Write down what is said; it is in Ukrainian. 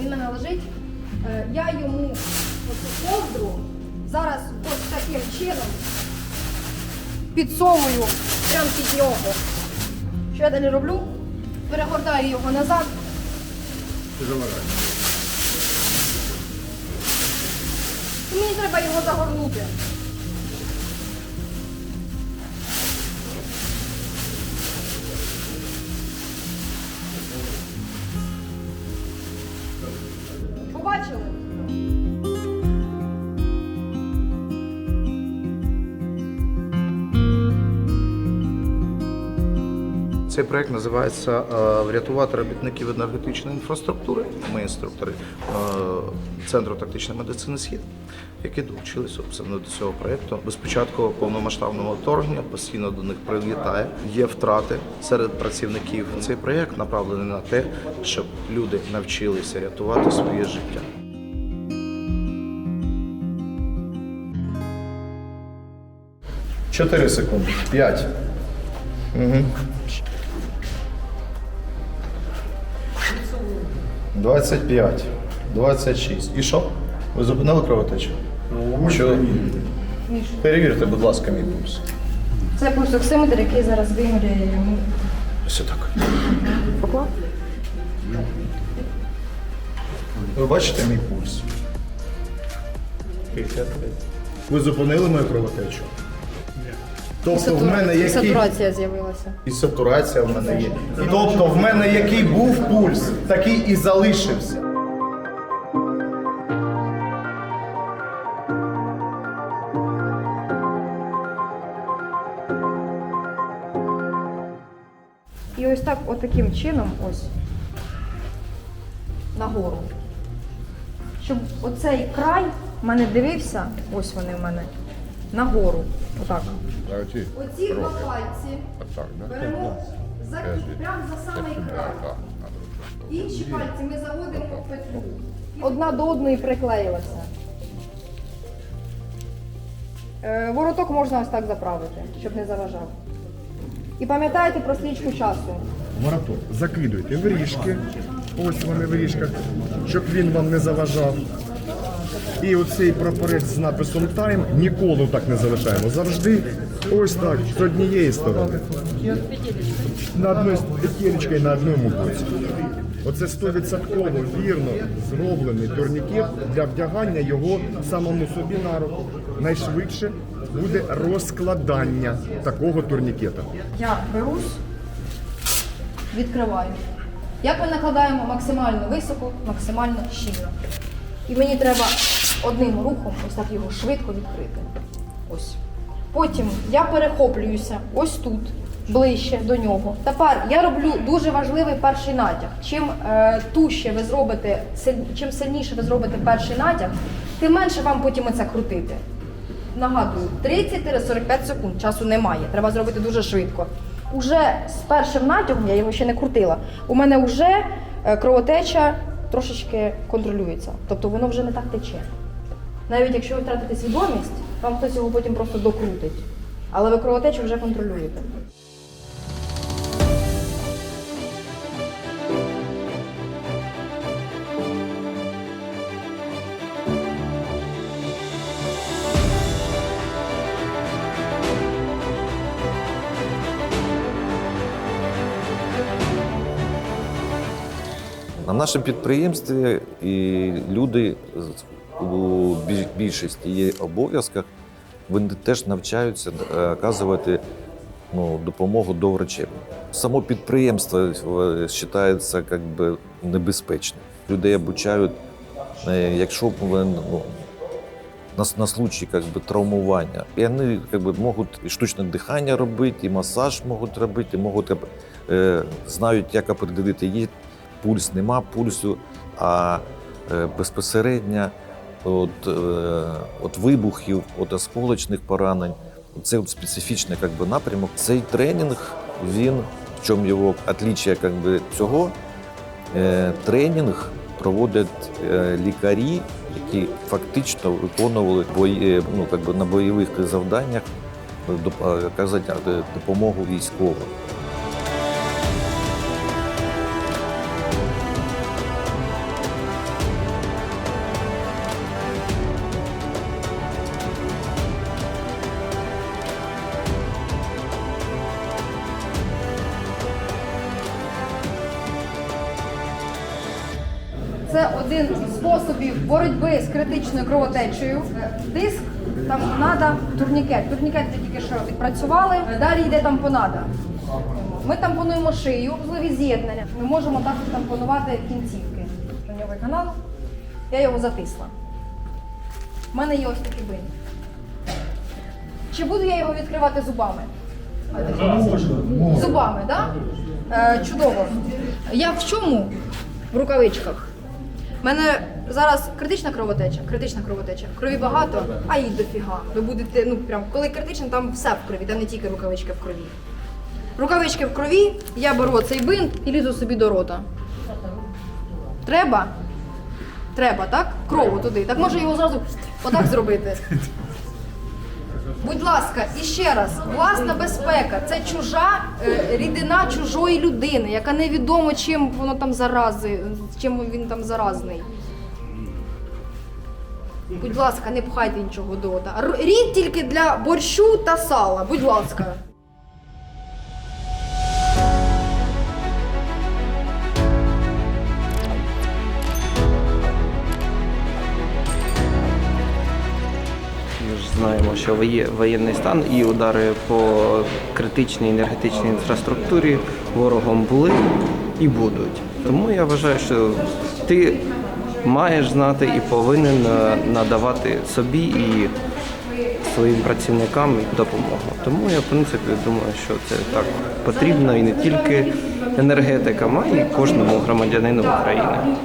Він мене лежить. Е, Я йому оцю ковдру зараз ось таким чином підсовую прямо під нього. Що я далі роблю? Перегортаю його назад. І Мені треба його загорнути. Побачили? Цей проект називається е, Врятувати робітників енергетичної інфраструктури. Ми інструктори е, Центру тактичної медицини Схід, які долучилися до цього проекту. Без початку повномасштабного вторгнення постійно до них прилітає. Є втрати серед працівників. Цей проект направлений на те, щоб люди навчилися рятувати своє життя. Чотири секунди. П'ять. Угу. 25, 26. І що? Ви зупинили кровотечу? Що? Перевірте, будь ласка, мій пульс. Це пульсоксиметр, який зараз виміряє йому. Ось так. Поклав? Ви бачите мій пульс? 55. Ви зупинили мою кровотечу? Тобто в мене який... Сатурація з'явилася. І сатурація в мене є. Тобто в мене який був пульс, такий і залишився. І ось так, отаким чином, ось нагору. Щоб оцей край в мене дивився, ось вони в мене, нагору. Отак. Оці? Оці два пальці да? беремо за, прямо за самий край. Так, Інші пальці ми заводимо в петлю. Одна до одної приклеїлася. Е, Вороток можна ось так заправити, щоб не заважав. І пам'ятайте про стрічку часу. вороток. Закидуйте виріжки, ось вони в виріжках, щоб він вам не заважав. І оцей прапорець з написом Time ніколи так не залишаємо. Завжди ось так, з однієї сторони. На і на одному боці. Оце 100% вірно зроблений турнікет для вдягання його самому собі на руку. Найшвидше буде розкладання такого турнікета. Я берусь, відкриваю. Як ми накладаємо максимально високо, максимально щільно. І мені треба одним рухом ось так його швидко відкрити. Ось. Потім я перехоплююся ось тут, ближче до нього. Тепер я роблю дуже важливий перший натяг. Чим е, туще ви зробите, чим сильніше ви зробите перший натяг, тим менше вам потім це крутити. Нагадую, 30-45 секунд часу немає. Треба зробити дуже швидко. Уже з першим натягом, я його ще не крутила, у мене вже е, кровотеча трошечки контролюється. Тобто воно вже не так тече. Навіть якщо ви втратите свідомість, вам хтось його потім просто докрутить. Але ви кровотечу вже контролюєте. На нашому підприємстві і люди у біль- більшості є обов'язках, вони теж навчаються е, оказувати ну, допомогу до врачів. Само підприємство е, вважається як би, небезпечним. Людей обучають, е, якщо ну, на, на случай как бы, травмування. І вони как бы, можуть і штучне дихання робити, і масаж можуть робити, і можуть, е, знають, як определити, є пульс, нема пульсу, а е, безпосередньо от, е, от вибухів, от осколочних поранень. Це специфічний как би, напрямок. Цей тренінг, він, в чому його отличие как би, цього, е, тренінг проводять е, лікарі, які фактично виконували бої, ну, как би, на бойових завданнях оказати допомогу військовим. Один з способів боротьби з критичною кровотечею. Диск там треба турнікет. Турнікет ви тільки що відпрацювали. Далі йде тампонада. Ми тампонуємо шию, вузлові з'єднання. Ми можемо також тампонувати кінцівки. Броньовий канал. Я його затисла. У мене є ось такий бинт. Чи буду я його відкривати зубами? Зубами, так? Да? Е, чудово. Я в чому? В рукавичках. У мене зараз критична кровотеча, критична кровотеча. Крові багато, а їй дофіга. Ви будете, ну прям, коли критично, там все в крові, там не тільки рукавички в крові. Рукавички в крові, я беру цей бинт і лізу собі до рота. Треба? Треба, так? Крову туди. Так може його зразу отак зробити. Будь ласка, і ще раз, власна безпека це чужа е, рідина чужої людини, яка невідомо чим воно там зарази, чим він там заразний. Будь ласка, не пхайте нічого до рота. Рід тільки для борщу та сала. Будь ласка. Знаємо, що воєнний стан і удари по критичній енергетичній інфраструктурі ворогом були і будуть. Тому я вважаю, що ти маєш знати і повинен е, надавати собі і своїм працівникам допомогу. Тому я в принципі думаю, що це так потрібно і не тільки енергетикам, а й кожному громадянину України.